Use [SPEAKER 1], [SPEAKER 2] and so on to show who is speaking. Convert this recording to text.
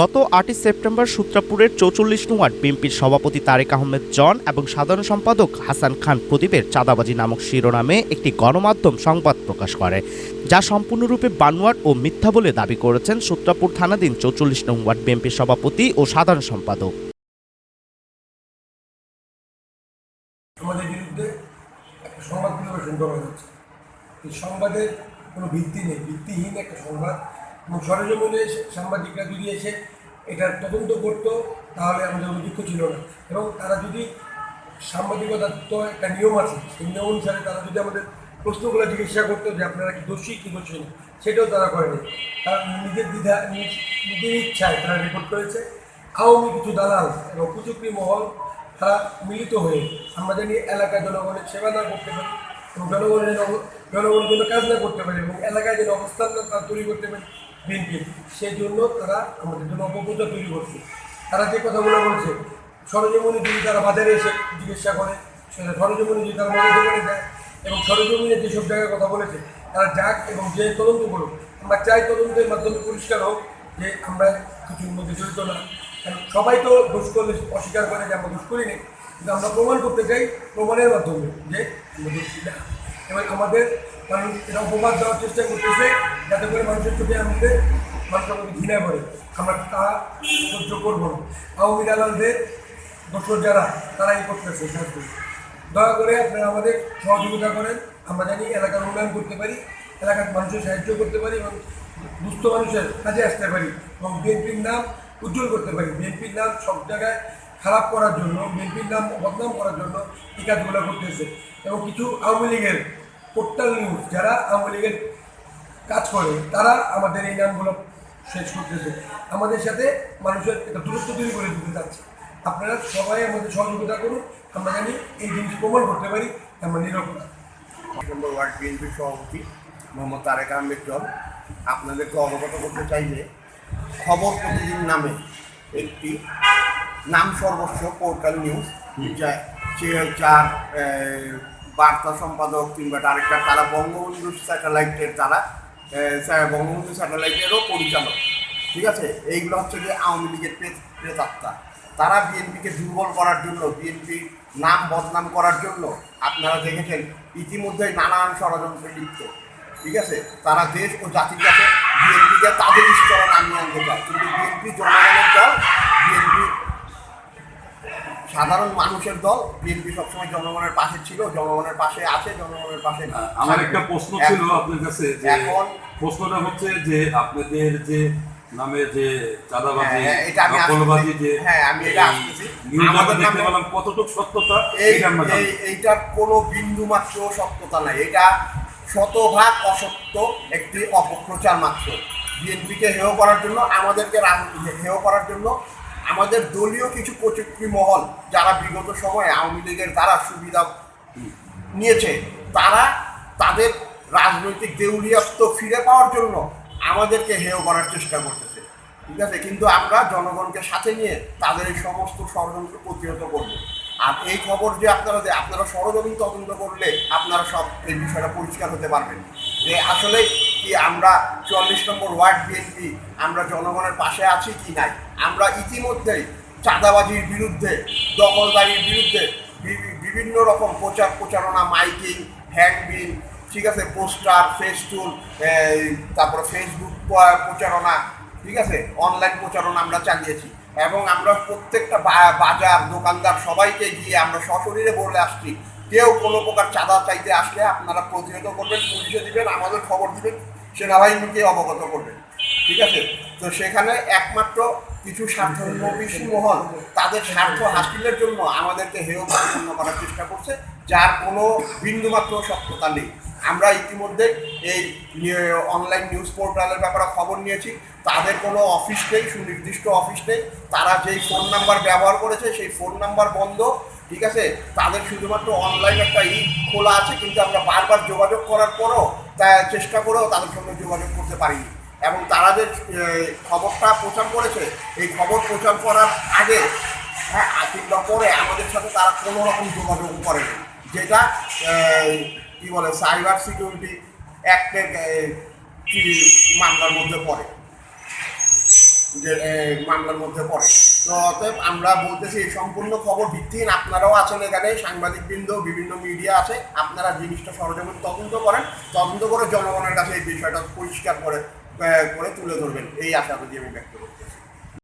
[SPEAKER 1] গত আটই সেপ্টেম্বর সূত্রাপুরের চৌচল্লিশ নং ওয়ার্ড বিএনপির সভাপতি তারেক আহমেদ জন এবং সাধারণ সম্পাদক হাসান খান প্রদীপের চাঁদাবাজি নামক শিরোনামে একটি গণমাধ্যম সংবাদ প্রকাশ করে, যা সম্পূর্ণরূপে বানোয়াট ও মিথ্যা বলে দাবি করেছেন সূত্রাপুর থানাধীন চৌচল্লিশ নং ওয়ার্ড বিএনপির সভাপতি ও সাধারণ সম্পাদক।
[SPEAKER 2] সংবাদ এই সংবাদের কোনো ভিত্তি নেই। ভিত্তিহীন একটা সংবাদ। সরেজমিনে সাংবাদিকরা যদি এসে এটার তদন্ত করতো, তাহলে আমাদের কোনো ছিল না। এবং তারা যদি সাংবাদিকতার তো একটা নিয়ম আছে, সেই নিয়ম অনুসারে তারা যদি আমাদের প্রশ্নগুলো জিজ্ঞাসা করতো যে আপনারা কি দোষী কি দোষী না, সেটাও তারা করেনি। তারা নিজের দ্বিধা, নিজ, নিজের ইচ্ছায় তারা রিপোর্ট করেছে। আওয়ামী কিছু দালাল এবং কুচুকরি মহল তারা মিলিত হয়ে আমরা জানি এলাকায় জনগণের সেবা না করতে পারি এবং জনগণের জনগণের জন্য কাজ না করতে পারি এবং এলাকায় যেন অবস্থান না তৈরি করতে পারি বিএনপি সেই জন্য তারা আমাদের জন্য অপপ্রচার তৈরি করছে। তারা যে কথাগুলো বলছে, সরজমিনে যদি তারা বাজারে এসে চিকিৎসা করে, সেটা সরজমিনে যদি তারা মনে দোকানে যায় এবং সরজমিনে যেসব জায়গায় কথা বলেছে, তারা যাক এবং যে তদন্ত করুক, আমরা চাই তদন্তের মাধ্যমে পরিষ্কার হোক যে আমরা কিছুর মধ্যে জড়িত না। কারণ সবাই তো দোষ করলে অস্বীকার করে যে আমরা দোষ করিনি, কিন্তু আমরা প্রমাণ করতে চাই প্রমাণের মাধ্যমে যে আমরা দোষী এবং আমাদের মানুষ এটা অপবাদ দেওয়ার চেষ্টা করতেছে যাতে করে মানুষের চোখে আমাদের মানুষ আমাদের ঘৃণা করে। আমরা তা সহ্য করব না। আওয়ামী দালালদের দোষর যারা তারাই করতেছে কাজগুলো দয়া করে আপনারা আমাদের সহযোগিতা করেন। আমরা জানি এলাকার উন্নয়ন করতে পারি, এলাকার মানুষের সাহায্য করতে পারি এবং দুস্থ মানুষের কাজে আসতে পারি এবং বিএনপির নাম উজ্জ্বল করতে পারি। বিএনপির নাম সব জায়গায় খারাপ করার জন্য, বিএনপির নাম বদনাম করার জন্য এই কাজগুলো করতেছে এবং কিছু আওয়ামী লীগের পোর্টাল নিউজ যারা আওয়ামী লীগের কাজ করে তারা আমাদের এই নামগুলো শেষ করতেছে। আমাদের সাথে মানুষের একটা দূরত্ব তৈরি করে দিতে চাচ্ছে। আপনারা সবাই আমাদের সহযোগিতা করুন। আমরা জানি এই জিনিস প্রমাণ করতে পারি আমরা নিরপরাধ
[SPEAKER 3] নম্বর ওয়ার্ড বিএনপির সভাপতি মোহাম্মদ তারেক আহমেদ জন আপনাদেরকে অবগত করতে চাই যে খবর প্রতিদিন নামে একটি নাম সর্বস্ব পোর্টাল নিউজ যা চার বার্তা সম্পাদক কিংবা ডাইরেক্টর তারা বঙ্গবন্ধু স্যাটেলাইটের তারা বঙ্গবন্ধু স্যাটেলাইটেরও পরিচালক, ঠিক আছে? এইগুলো হচ্ছে যে আওয়ামী লীগের প্রেতাত্মা। তারা বিএনপিকে দুর্বল করার জন্য, বিএনপি নাম বদনাম করার জন্য, আপনারা দেখেছেন, ইতিমধ্যেই নানান ষড়যন্ত্রে লিপ্ত, ঠিক আছে? তারা দেশ ও জাতির কাছে বিএনপিকে তাদের স্তরে নামিয়ে আনতে চায়। কিন্তু বিএনপি জনগণের দল, বিএনপি সাধারণ মানুষের দল বিএনপি সবসময় জনগণের পাশে ছিল জনগণের পাশে আছে জনগণের পাশে
[SPEAKER 4] আমার একটা প্রশ্ন ছিল আপনার কাছে
[SPEAKER 3] এখন
[SPEAKER 4] প্রশ্নটা হচ্ছে যে আপনাদের যে নামে যে চাঁদাবাজি
[SPEAKER 3] হ্যাঁ, এটা আমি
[SPEAKER 4] নকলবাজি যে
[SPEAKER 3] হ্যাঁ, আমি এটা আসতেছি।
[SPEAKER 4] নিউজ দেখতে পেলাম কতটুকু সত্যতা এটা আমরা জানি।
[SPEAKER 3] এইটার কোনো বিন্দু মাত্র সত্যতা নাই। এটা শতভাগ অসত্য একটি অপপ্রচার মাত্র। বিএনপিকে হেয় করার জন্য আমাদেরকে হেয় করার জন্য আমাদের দলীয় কিছু প্রচুক্তি মহল যারা বিগত সময়ে আওয়ামী লীগের দ্বারা সুবিধা নিয়েছে, তারা তাদের রাজনৈতিক দেউলিয়াত্ব ফিরে পাওয়ার জন্য আমাদেরকে হেয় করার চেষ্টা করতেছে। ঠিক আছে? কিন্তু আমরা জনগণকে সাথে নিয়ে তাদের এই সমস্ত ষড়যন্ত্র প্রতিহত করব। আর এই খবর যে আপনারা যে আপনারা সরজমিন তদন্ত করলে আপনারা সব এই বিষয়টা পরিষ্কার হতে পারবেন। যে আসলে কি আমরা চুয়াল্লিশ নম্বর ওয়ার্ড বিএনপি, আমরা জনগণের পাশে আছি কি নাই? আমরা ইতিমধ্যেই চাঁদাবাজির বিরুদ্ধে, দখলদারির বিরুদ্ধে বিভিন্ন রকম প্রচার প্রচারণা, মাইকিং হ্যান্ডবিল ঠিক আছে, পোস্টার ফেস্টুন তারপরে ফেসবুক প্রচারণা, ঠিক আছে, অনলাইন প্রচারণা আমরা চালিয়েছি। এবং আমরা প্রত্যেকটা বাজার, দোকানদার সবাইকে গিয়ে আমরা সশরীরে বলে আসছি, কেউ কোনো প্রকার চাঁদা চাইতে আসলে আপনারা প্রতিহত করবেন পুলিশে দিবেন, আমাদের খবর দিবেন, সেনাবাহিনীকে অবগত করবেন, ঠিক আছে? তো সেখানে একমাত্র কিছু স্বার্থ স্বার্থনবিশী মহল তাদের স্বার্থ হাসিলের জন্য আমাদেরকে হেয় প্রতিপন্ন করার চেষ্টা করছে, যার কোনো বিন্দুমাত্র সত্যতা নেই। আমরা ইতিমধ্যে এই অনলাইন নিউজ পোর্টালের ব্যাপারে খবর নিয়েছি। তাদের কোনো অফিস নেই, সুনির্দিষ্ট অফিস নেই। তারা যেই ফোন নাম্বার ব্যবহার করেছে, সেই ফোন নাম্বার বন্ধ, ঠিক আছে? তাদের শুধুমাত্র অনলাইন একটা ই খোলা আছে, কিন্তু আমরা বারবার যোগাযোগ করার পরও তা চেষ্টা করেও তাদের সঙ্গে যোগাযোগ করতে পারিনি। এবং তারা যে খবরটা প্রচার করেছে। এই খবর প্রচার করার আগে হ্যাঁ কিংবা পরে আমাদের সাথে তারা কোনো রকম যোগাযোগ করেনি। যেটা কি বলে, সাইবার সিকিউরিটি অ্যাক্টের মামলার মধ্যে পড়ে। যে মামলার মধ্যে পড়ে। তো অতএব আমরা বলতেছি, এই সম্পূর্ণ খবর ভিত্তিহীন আপনারাও আছেন এখানে, সাংবাদিকবৃন্দ, বিভিন্ন মিডিয়া আছে। আপনারা জিনিসটা সরজমিন তদন্ত করেন। তদন্ত করে জনগণের কাছে এই বিষয়টা পরিষ্কার করে করে তুলে ধরবেন এই আশাবাদী আমি ব্যক্ত করছি।